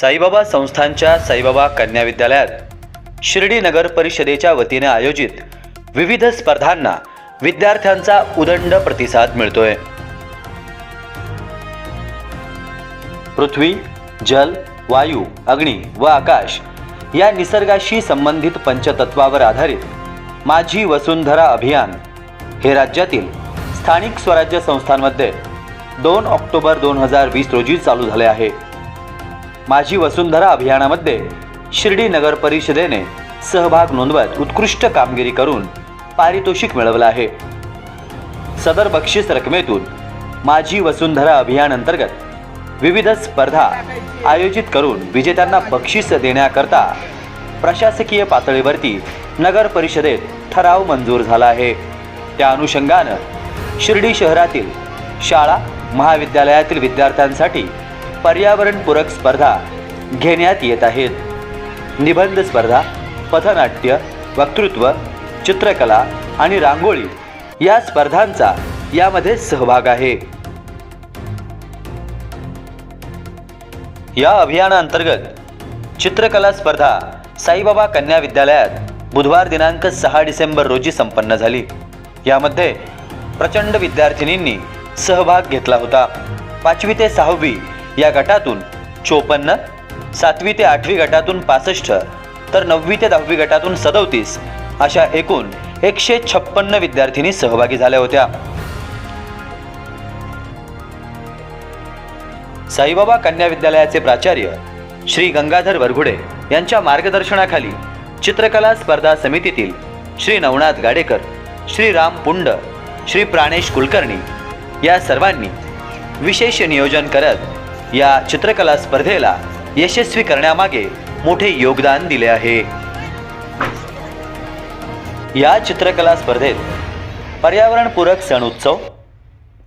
साईबाबा संस्थांच्या साईबाबा कन्या विद्यालयात शिर्डी नगर परिषदेच्या वतीने आयोजित विविध स्पर्धांना विद्यार्थ्यांचा उदंड प्रतिसाद मिळतोय. पृथ्वी जल वायू अग्नी व आकाश या निसर्गाशी संबंधित पंचतत्वावर आधारित माझी वसुंधरा अभियान हे राज्यातील स्थानिक स्वराज्य संस्थांमध्ये दोन ऑक्टोबर दोन हजार वीस रोजी चालू झाले आहे. माझी वसुंधरा अभियानामध्ये शिर्डी नगर परिषदेने सहभाग नोंदवत उत्कृष्ट कामगिरी करून पारितोषिक मिळवलं आहे. सदर बक्षीस रकमेतून माझी वसुंधरा अभियान अंतर्गत विविध स्पर्धा आयोजित करून विजेत्यांना बक्षीस देण्याकरता प्रशासकीय पातळीवरती नगर परिषदेत ठराव मंजूर झाला आहे. त्या अनुषंगानं शिर्डी शहरातील शाळा महाविद्यालयातील विद्यार्थ्यांसाठी पर्यावरणपूरक स्पर्धा घेण्यात येत आहेत. निबंध स्पर्धा पथनाट्य वक्तृत्व चित्रकला आणि रांगोळी या स्पर्धांचा यामध्ये सहभाग आहे. या अभियानाअंतर्गत चित्रकला स्पर्धा साईबाबा कन्या विद्यालयात बुधवार दिनांक सहा डिसेंबर रोजी संपन्न झाली. यामध्ये प्रचंड विद्यार्थिनींनी सहभाग घेतला होता. पाचवी ते सहावी या गटातून चोपन्न सातवी ते आठवी गटातून पासष्ट तर नववी ते दहावी गटातून सदोतीस अशा एकूण एकशे छप्पन्न विद्यार्थिनी सहभागी झाल्या होत्या. साईबाबा कन्या विद्यालयाचे प्राचार्य श्री गंगाधर वरघुडे यांच्या मार्गदर्शनाखाली चित्रकला स्पर्धा समितीतील श्री नवनाथ गाडेकर श्री राम पुंड श्री प्राणेश कुलकर्णी या सर्वांनी विशेष नियोजन करत या चित्रकला स्पर्धेला यशस्वी करण्यामागे मोठे योगदान दिले आहे. या चित्रकला स्पर्धेत पर्यावरणपूरक सण उत्सव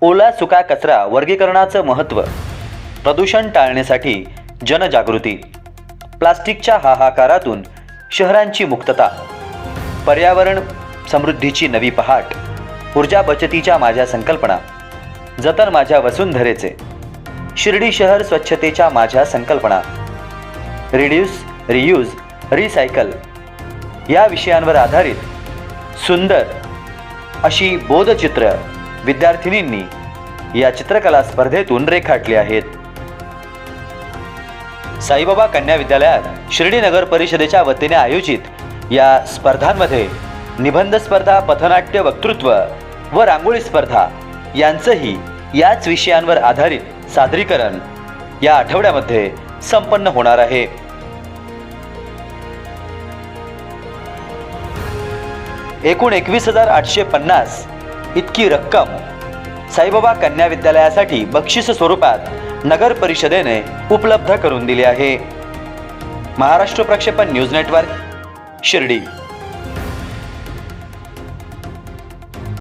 ओला सुका कचरा वर्गीकरणाचं महत्त्व प्रदूषण टाळण्यासाठी जनजागृती प्लास्टिकच्या हाहाकारातून शहरांची मुक्तता पर्यावरण समृद्धीची नवी पहाट ऊर्जा बचतीच्या माझ्या संकल्पना जतन माझ्या वसुंधरेचे शिर्डी शहर स्वच्छतेच्या माझ्या संकल्पना. रिड्यूस रियूज रिसायकल या विषयांवर आधारित सुंदर अशी बोधचित्र विद्यार्थिनींनी या चित्रकला स्पर्धेतून रेखाटली आहेत. साईबाबा कन्या विद्यालयात शिर्डी नगर परिषदेच्या वतीने आयोजित या स्पर्धांमध्ये निबंध स्पर्धा पथनाट्य वक्तृत्व व रांगोळी स्पर्धा यांचंही याच विषयांवर आधारित सादरीकरण या आठवड्यामध्ये संपन्न होणार आहे. एकूण एकवीस हजार आठशे पन्नास इतकी रक्कम साईबाबा कन्या विद्यालयासाठी बक्षीस स्वरूपात नगर परिषदेने उपलब्ध करून दिली आहे. महाराष्ट्र प्रक्षेपण न्यूज नेटवर्क शिर्डी.